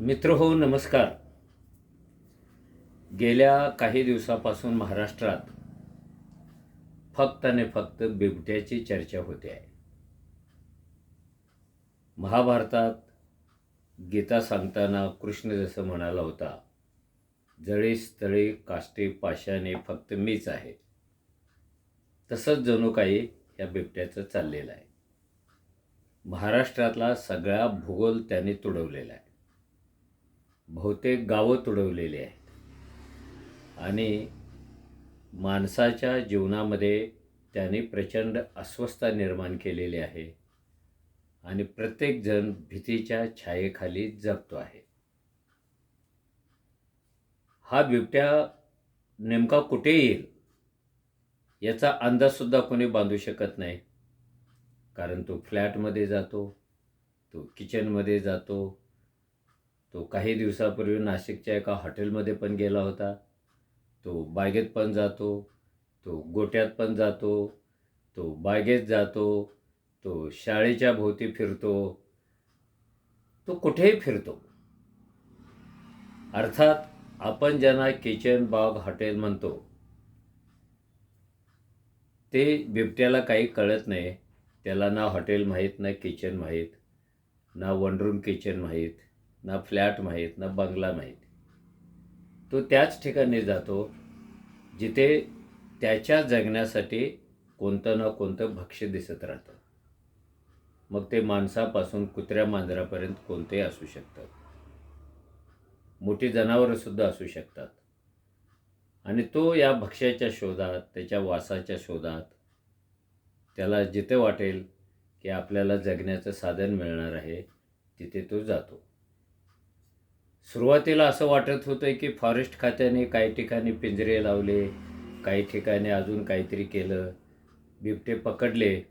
मित्र हो नमस्कार. गेल्या काही दिवसापासून महाराष्ट्रात फक्त आणि फक्त बिबट्याची चर्चा होते आहे. महाभारतात गीता सांगताना कृष्ण जसं म्हणाला होता जळी स्थळी काष्टे पाशाने फक्त मीच आहे. तसंच जणू काही या बिबट्याचं चाललेलं आहे. महाराष्ट्रातला सगळा भूगोल त्याने तुडवलेला आहे. बहुतेक गावं तुडवलेली आहेत. आणि माणसाच्या जीवनामध्ये त्याने प्रचंड अस्वस्थता निर्माण केलेली आहे. आणि प्रत्येकजण भीतीच्या छायेखाली जगतो आहे. हा बिबट्या नेमका कुठे येईल? याचा अंदाजसुद्धा कोणी बांधू शकत नाही. कारण तो फ्लॅटमध्ये जातो तो किचनमध्ये जातो तो काही दिवसापूर्वी नाशिकच्या एका हॉटेलमध्ये पण गेला होता. तो बागेत पण जातो तो गोट्यात पण जातो तो बागेत जातो तो शाळेच्या भोवती फिरतो तो कुठेही फिरतो. अर्थात आपण ज्यांना किचन बाग हॉटेल म्हणतो ते बिबट्याला काही कळत नाही. त्याला ना हॉटेल माहीत ना किचन माहीत ना वन रूम किचन माहीत. ना फ्लॅट माहीत ना बंगला माहीत. तो त्याच ठिकाणी जातो जिथे त्याच्या जगण्यासाठी कोणतं ना कोणतं भक्ष्य दिसत राहतं. मग ते माणसापासून कुत्र्या मांजरापर्यंत कोणतेही असू शकतात. मोठी जनावरंसुद्धा असू शकतात. आणि तो या भक्ष्याच्या शोधात त्याच्या वासाच्या शोधात त्याला जिथे वाटेल की आपल्याला जगण्याचं साधन मिळणार आहे तिथे तो जातो. सुरुवातीला असं वाटत होतं की फॉरेस्ट खात्याने काही ठिकाणी पिंजरे लावले काही ठिकाणी अजून काहीतरी केलं. बिबटे पकडले.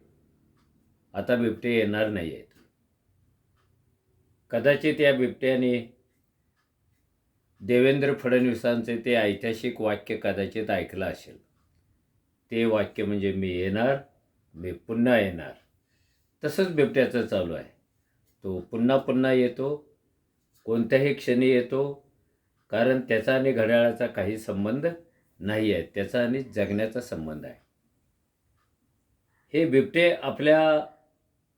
आता बिबटे येणार नाही आहेत कदाचित या बिबट्याने देवेंद्र फडणवीसांचे ते ऐतिहासिक वाक्य कदाचित ऐकलं असेल. ते वाक्य म्हणजे मी येणार मी पुन्हा येणार. तसंच बिबट्याचं चालू आहे. तो पुन्हा पुन्हा येतो. कोणत्याही क्षणी येतो कारण त्याचा आणि घड्याळाचा काही संबंध नाही आहे. त्याचा आणि जगण्याचा संबंध आहे. हे बिबटे आपल्या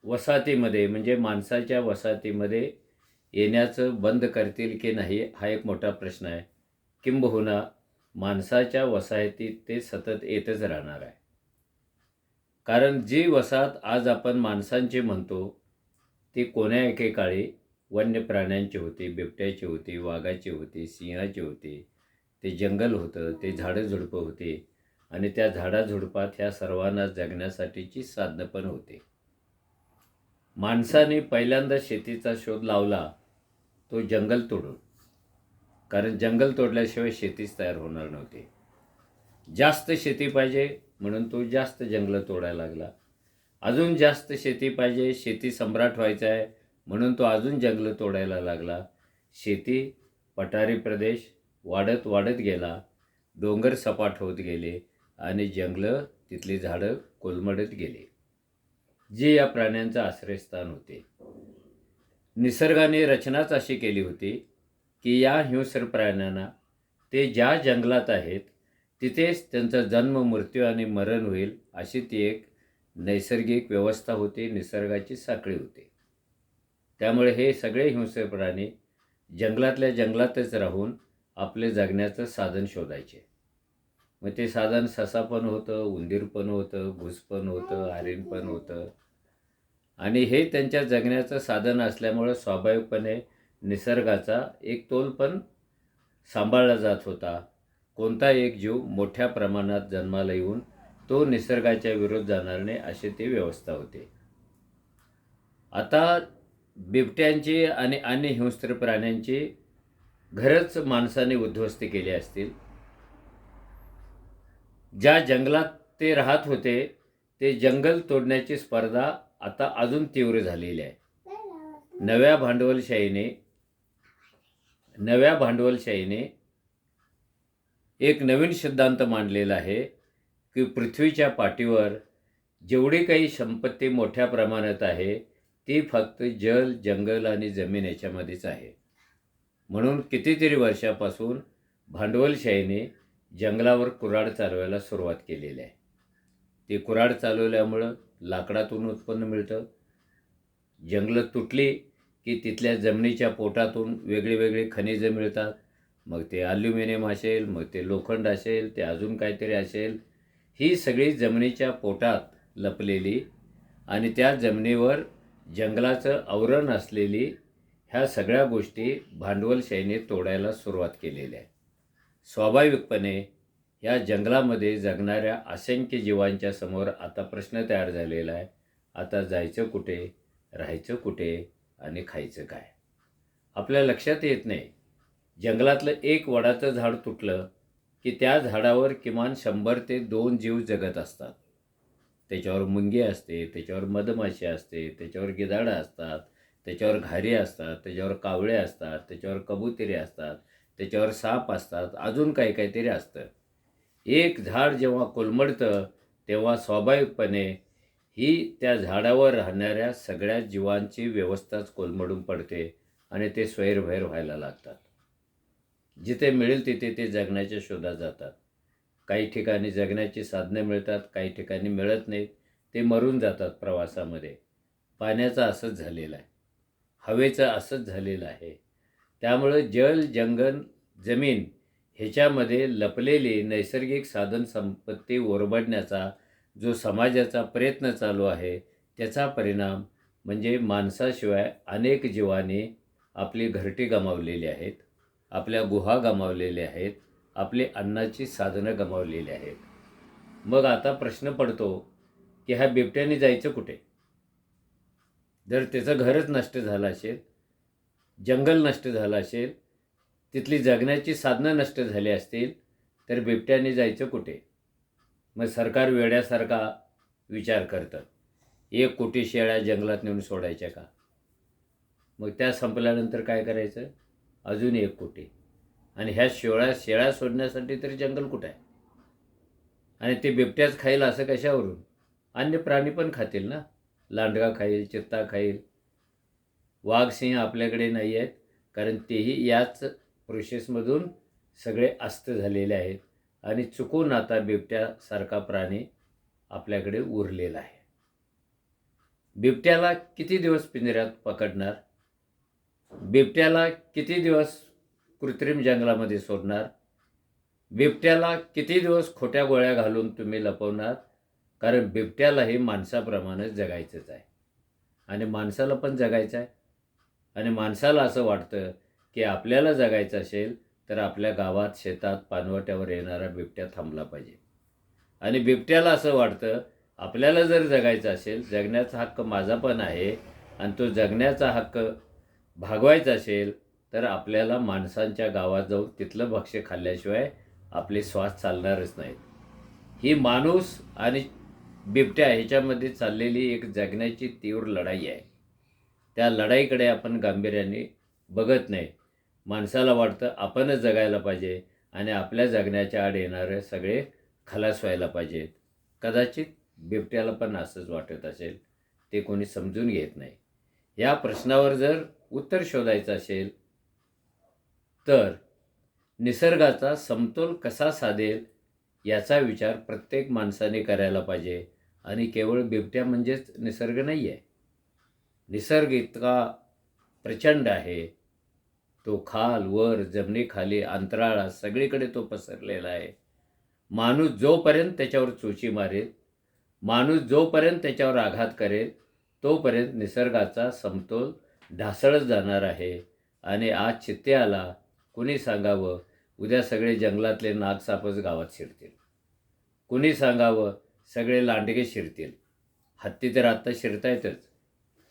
वसाहतीमध्ये म्हणजे माणसाच्या वसाहतीमध्ये येण्याचं बंद करतील की नाही हा एक मोठा प्रश्न आहे. किंबहुना माणसाच्या वसाहतीत ते सतत येतच राहणार आहे. कारण जी वसाहत आज आपण माणसांची म्हणतो ती कोण्या एकेकाळी वन्य प्राण्यांचे होते बिबट्याचे होते वाघाचे होते सिंहाचे होते. ते जंगल होतं ते झाडं झुडपं आणि त्या झाडाझुडपात ह्या सर्वांना जगण्यासाठीची साधनं पण होते. माणसाने पहिल्यांदा शेतीचा शोध लावला तो जंगल तोडून. कारण जंगल तोडल्याशिवाय शेतीच तयार होणार नव्हती. जास्त शेती पाहिजे म्हणून तो जास्त जंगलं तोडायला लागला. अजून जास्त शेती पाहिजे शेती सम्राट व्हायचा आहे म्हणून तो अजून जंगलं तोडायला लागला. शेती पठारी प्रदेश वाढत वाढत गेला. डोंगर सपाट होत गेले आणि जंगलं तिथली झाडं कोलमडत गेली. जे या प्राण्यांचं आश्रयस्थान होते. निसर्गाने रचनाच अशी केली होती की या हिंस्र प्राण्यांना ते ज्या जंगलात आहेत तिथेच त्यांचा जन्म मृत्यू आणि मरण होईल अशी ती एक नैसर्गिक व्यवस्था होती निसर्गाची साखळी होती. त्यामुळे हे सगळे हिंस्र प्राणी जंगलातल्या जंगलातच राहून आपले जगण्याचं साधन शोधायचे. मग ते साधन ससा पण होतं उंदीर पण होतं घुस पण होतं आरीन पण होतं. आणि हे त्यांच्या जगण्याचं साधन असल्यामुळं स्वाभाविकपणे निसर्गाचा एक तोल पण सांभाळला जात होता. कोणता एक जीव मोठ्या प्रमाणात जन्माला येऊन तो निसर्गाच्या विरोध जाणार नाही अशी ती व्यवस्था होते. आता बिबट्यांची आणि अन्य हिंस्त्र प्राण्यांची घरच माणसाने उद्ध्वस्त केली असतील. ज्या जंगलात ते राहत होते ते जंगल तोडण्याची स्पर्धा आता अजून तीव्र झालेली आहे. नव्या भांडवलशाहीने नव्या भांडवलशाहीने एक नवीन सिद्धांत मांडलेला आहे की पृथ्वीच्या पाठीवर जेवढी काही संपत्ती मोठ्या प्रमाणात आहे ती फक्त जल जंगल आणि जमीन याच्यामध्येच आहे. म्हणून कितीतरी वर्षापासून भांडवलशाहीने जंगलावर कुऱ्हाड चालवायला सुरुवात केलेली आहे. ती कुऱ्हाड चालवल्यामुळं लाकडातून उत्पन्न मिळतं. जंगलं तुटली की तिथल्या जमिनीच्या पोटातून वेगळे वेगळे खनिजं मिळतात. मग ते ॲल्युमिनियम असेल मग ते लोखंड असेल ते अजून काहीतरी असेल. ही सगळी जमिनीच्या पोटात लपलेली आणि त्या जमिनीवर जंगलाचं आवरण असलेली ह्या सगळ्या गोष्टी भांडवलशाहीने तोडायला सुरुवात केलेली आहे स्वाभाविकपणे या जंगलामध्ये जगणाऱ्या असंख्य जीवांच्या समोर आता प्रश्न तयार झालेला आहे. आता जायचं कुठे राहायचं कुठे आणि खायचं काय? आपल्या लक्षात येत नाही. जंगलातलं एक वडाचं झाड तुटलं की त्या झाडावर किमान शंभर ते दोन जीव जगत असतात. त्याच्यावर मुंगी असते त्याच्यावर मधमाशी असते त्याच्यावर गिधाडं असतात त्याच्यावर घारी असतात त्याच्यावर कावळे असतात त्याच्यावर कबुतरे असतात त्याच्यावर साप असतात अजून काही काहीतरी असतं. एक झाड जेव्हा कोलमडतं तेव्हा स्वाभाविकपणे ही त्या झाडावर राहणाऱ्या सगळ्या जीवांची व्यवस्थाच कोलमडून पडते आणि ते स्वैरभैर व्हायला लागतात. जिथे मिळेल तिथे ते जगण्याच्या शोधात जातात. काही ठिकाणी जगण्याची साधनं मिळतात काही ठिकाणी मिळत नाहीत. ते मरून जातात प्रवासामध्ये. पाण्याचं असंच झालेलं आहे. हवेचं असंच झालेलं आहे. त्यामुळं जल जंगल जमीन ह्याच्यामध्ये लपलेली नैसर्गिक साधन संपत्ती ओरबडण्याचा जो समाजाचा प्रयत्न चालू आहे त्याचा परिणाम म्हणजे माणसाशिवाय अनेक जीवांनी आपली घरटी गमावलेली आहेत आपल्या गुहा गमावलेल्या आहेत आपली अन्नाची साधनं गमावलेली आहेत. मग आता प्रश्न पडतो की ह्या बिबट्याने जायचं कुठे? जर त्याचं घरच नष्ट झालं असेल जंगल नष्ट झालं असेल तिथली जगण्याची साधनं नष्ट झाली असतील तर बिबट्याने जायचं कुठे? मग सरकार वेड्यासारखा विचार करतं. एक कोटी शेळ्या जंगलात नेऊन सोडायच्या का? मग त्या संपल्यानंतर काय करायचं? अजून एक कोटी. आणि ह्या शेळ्या शेळ्या सोडण्यासाठी तरी जंगल कुठं आहे? आणि ते बिबट्याच खाईल असं कशावरून? अन्य प्राणी पण खातील ना? लांडगा खाईल चित्ता खाईल. वाघ सिंह आपल्याकडे नाही आहेत कारण तेही याच प्रोसेसमधून सगळे अस्त झालेले आहेत. आणि चुकून आता बिबट्यासारखा प्राणी आपल्याकडे उरलेला आहे. बिबट्याला किती दिवस पिंजऱ्यात पकडणार? बिबट्याला किती दिवस कृत्रिम जंगलामध्ये सोडणार. बिबट्याला किती दिवस खोट्या गोळ्या घालून तुम्ही लपवणार? कारण बिबट्यालाही माणसाप्रमाणेच जगायचंच आहे. आणि माणसाला पण जगायचं आहे आणि माणसाला असं वाटतं की आपल्याला जगायचं असेल तर आपल्या गावात शेतात पानवट्यावर येणारा बिबट्या थांबला पाहिजे. आणि बिबट्याला असं वाटतं आपल्याला जर जगायचं असेल जगण्याचा हक्क माझा पण आहे आणि तो जगण्याचा हक्क भागवायचा असेल तर आपल्याला माणसांच्या गावात जाऊन तिथलं भक्ष्य खाल्ल्याशिवाय आपले श्वास चालणारच नाहीत. ही माणूस आणि बिबट्या ह्याच्यामध्ये चाललेली एक जगण्याची तीव्र लढाई आहे. त्या लढाईकडे आपण गांभीर्याने बघत नाही. माणसाला वाटतं आपणच जगायला पाहिजे आणि आपल्या जगण्याच्या आड येणारे सगळे खलास व्हायला पाहिजेत कदाचित बिबट्याला पण असंच वाटत असेल. ते कोणी समजून घेत नाही. या प्रश्नावर जर उत्तर शोधायचं असेल तर निसर्गाचा समतोल कसा साधेल याचा विचार प्रत्येक माणसाने करायला पाहिजे. आणि केवळ बिबट्या म्हणजेच निसर्ग नाही आहे निसर्ग इतका प्रचंड आहे. तो खाल वर जमिनीखाली अंतराळात सगळीकडे तो पसरलेला आहे. माणूस जोपर्यंत त्याच्यावर चोची मारेल माणूस जोपर्यंत त्याच्यावर आघात करेल तोपर्यंत निसर्गाचा समतोल ढासळत जाणार आहे. आणि आज चित्ते आला कुणी सांगावं उद्या सगळे जंगलातले नागसापच गावात शिरतील. कुणी सांगावं सगळे लांडगे शिरतील. हत्ती तर आत्ता शिरतायतच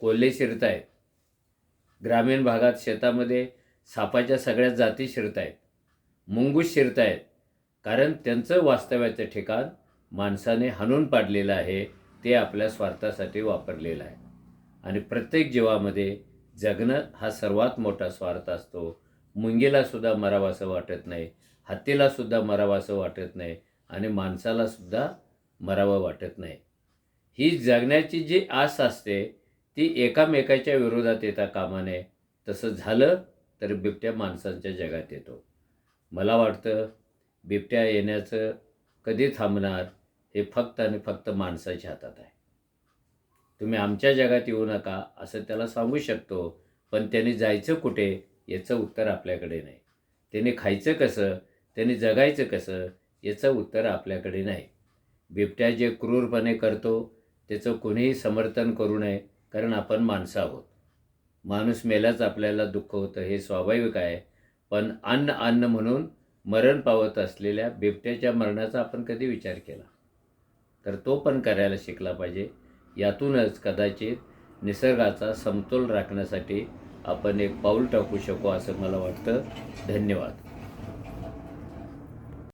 कोल्हे शिरतायत. ग्रामीण भागात शेतामध्ये सापाच्या सगळ्या जाती शिरतायत मुंगूस शिरतायत कारण त्यांचं वास्तव्याचं ठिकाण माणसाने हाणून पाडलेलं आहे ते आपल्या स्वार्थासाठी वापरलेलं आहे. आणि प्रत्येक जीवामध्ये जगणं हा सर्वात मोठा स्वार्थ असतो मुंगीलासुद्धा मरावासं वाटत नाही हत्तीलासुद्धा मरावासं वाटत नाही आणि माणसालासुद्धा मरावं वाटत नाही. ही जगण्याची जी आस असते ती एकामेकाच्या विरोधात येता कामा नये. तसं झालं तर बिबट्या माणसांच्या जगात येतो. मला वाटतं बिबट्या येण्याचं कधी थांबणार हे फक्त आणि फक्त माणसाच्या हातात आहे. तुम्ही आमच्या जगात येऊ नका असं त्याला सांगू शकतो पण त्याने जायचं कुठे याचं उत्तर आपल्याकडे नाही. त्याने खायचं कसं? त्याने जगायचं कसं? याचं उत्तर आपल्याकडे नाही. बिबट्या जे क्रूरपणे करतो त्याचं कोणीही समर्थन करू नये कारण आपण माणसं आहोत. माणूस मेल्याच आपल्याला दुःख होतं हे स्वाभाविक आहे. पण अन्न अन्न म्हणून मरण पावत असलेल्या बिबट्याच्या मरणाचा आपण कधी विचार केला? तर तो पण करायला शिकला पाहिजे. यातूनच कदाचित निसर्गाचा समतोल राखण्यासाठी आपण एक पाऊल टाकू शकू असं मला वाटतं. धन्यवाद.